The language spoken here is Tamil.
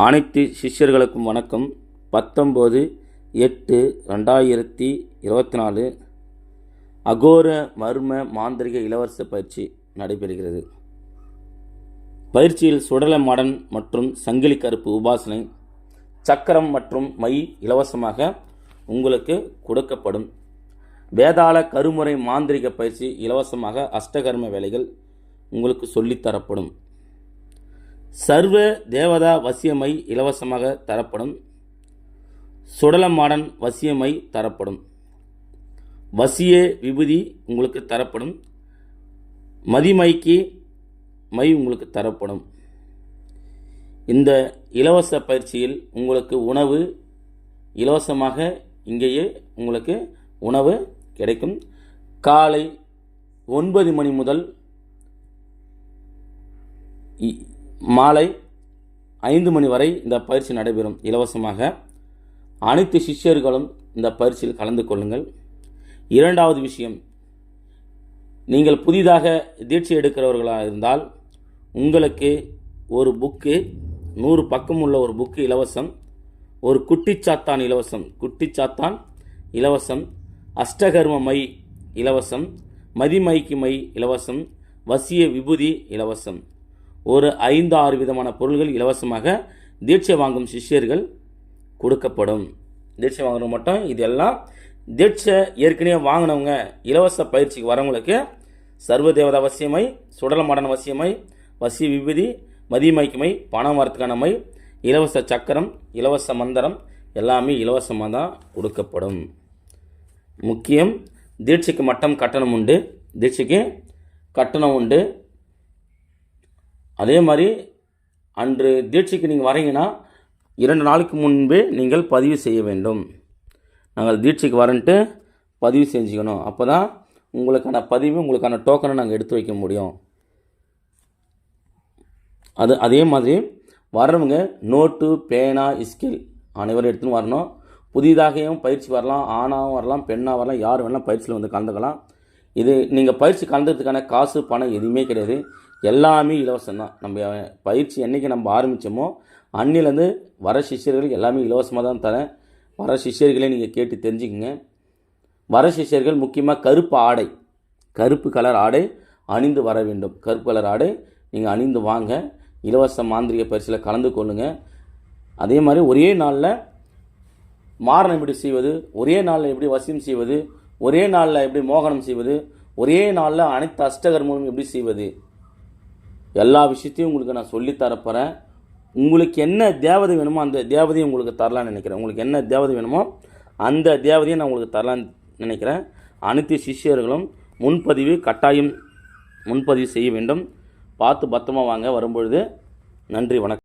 அனைத்து சிஷ்யர்களுக்கும் வணக்கம். பத்தொம்போது எட்டு ரெண்டாயிரத்தி இருபத்தி நாலு அகோர மர்ம மாந்திரிக இளவரச பயிற்சி நடைபெறுகிறது. பயிற்சியில் சுடல மடன் மற்றும் சங்கிலி கருப்பு உபாசனை சக்கரம் மற்றும் மை இலவசமாக உங்களுக்கு கொடுக்கப்படும். வேதாள கருமுறை மாந்திரிக பயிற்சி இலவசமாக அஷ்டகர்ம வேலைகள் உங்களுக்கு சொல்லித்தரப்படும் சர்வ தேவதா வசியமை இலவசமாக தரப்படும். சுடலமாடன் வசியமை தரப்படும். வசிய விபூதி உங்களுக்கு தரப்படும். மதிமைக்கு மை உங்களுக்கு தரப்படும். இந்த இலவச பயிற்சியில் உங்களுக்கு உணவு இலவசமாக இங்கேயே உங்களுக்கு உணவு கிடைக்கும். காலை ஒன்பது மணி முதல் இ- மாலை ஐந்து மணி வரை இந்த பயிற்சி நடைபெறும். இலவசமாக அனைத்து சிஷ்யர்களும் இந்த பயிற்சியில் கலந்து கொள்ளுங்கள். இரண்டாவது விஷயம் நீங்கள் புதிதாக தீட்சை எடுக்கிறவர்களாக இருந்தால் உங்களுக்கு ஒரு புக்கு நூறு பக்கம் உள்ள ஒரு புக்கு இலவசம் ஒரு குட்டிச்சாத்தான் இலவசம். குட்டிச்சாத்தான் இலவசம் அஷ்டகர்ம மை இலவசம் மதிமைக்கு மை இலவசம் வசிய விபூதி இலவசம். ஒரு ஐந்து ஆறு விதமான பொருள்கள் இலவசமாக தீட்சை வாங்கும் சிஷ்யர்கள் கொடுக்கப்படும். தீட்சை வாங்குறவங்க மட்டும் இதெல்லாம் தீட்சை ஏற்கனவே வாங்கினவங்க இலவச பயிற்சிக்கு வரவங்களுக்கு சர்வதேவத அவசியமை சுடல மடன் அவசியமை வசிய விபதி மதிமைக்குமை பணம் வரத்துக்கானமை இலவச சக்கரம் இலவச மந்திரம் எல்லாமே இலவசமாக தான் கொடுக்கப்படும். முக்கியம் தீட்சைக்கு மட்டும் கட்டணம் உண்டு. தீட்சைக்கு கட்டணம் உண்டு. அதே மாதிரி அன்று தீட்சைக்கு நீங்கள் வரீங்கன்னா இரண்டு நாளுக்கு முன்பே நீங்கள் பதிவு செய்ய வேண்டும். நாங்கள் தீட்சைக்கு வரன்ட்டு பதிவு செஞ்சுக்கணும். அப்போ தான் உங்களுக்கான பதிவு உங்களுக்கான டோக்கனை நாங்கள் எடுத்து வைக்க முடியும். அது அதே மாதிரி வர்றவங்க நோட்டு பேனா ஸ்கில் அனைவரும் எடுத்துன்னு வரணும். புதிதாகவும் பயிற்சி வரலாம் ஆணாகவும் வரலாம் பெண்ணாக வரலாம் யார் வேணாலும் பயிற்சியில் வந்து கலந்துக்கலாம். இது நீங்கள் பயிற்சி கலந்துறதுக்கான காசு பணம் எதுவுமே கிடையாது. எல்லாமே இலவசம் தான். நம்ம பயிற்சி என்றைக்கு நம்ம ஆரம்பித்தோமோ அன்னிலேருந்து வர சிஷ்யர்களுக்கு எல்லாமே இலவசமாக தான் தரேன். வர சிஷியர்களே நீங்கள் கேட்டு தெரிஞ்சுக்கங்க. வர சிஷ்யர்கள் முக்கியமாக கருப்பு ஆடை. கருப்பு கலர் ஆடை அணிந்து வர வேண்டும். கருப்பு கலர் ஆடை நீங்கள் அணிந்து வாங்க. இலவச மாந்திரிக பரிசில் கலந்து கொள்ளுங்கள் அதே மாதிரி ஒரே நாளில் மாரணம் எப்படி செய்வது ஒரே நாளில் எப்படி வசியம் செய்வது ஒரே நாளில் எப்படி மோகனம் செய்வது? ஒரே நாளில் அனைத்து அஷ்டகர்மங்களும் எப்படி செய்வது? எல்லா விஷயத்தையும் உங்களுக்கு நான் சொல்லித் தரப்போகிறேன் உங்களுக்கு என்ன தேவதை வேணுமோ அந்த தேவதையை உங்களுக்கு தரலான்னு நினைக்கிறேன். உங்களுக்கு என்ன தேவதை வேணுமோ அந்த தேவதையை நான் உங்களுக்கு தரலான்னு நினைக்கிறேன். அனைத்து சிஷ்யர்களும் முன்பதிவு கட்டாயம் முன்பதிவு செய்ய வேண்டும். பார்த்து பத்திரமா வாங்க வரும்பொழுது நன்றி வணக்கம்.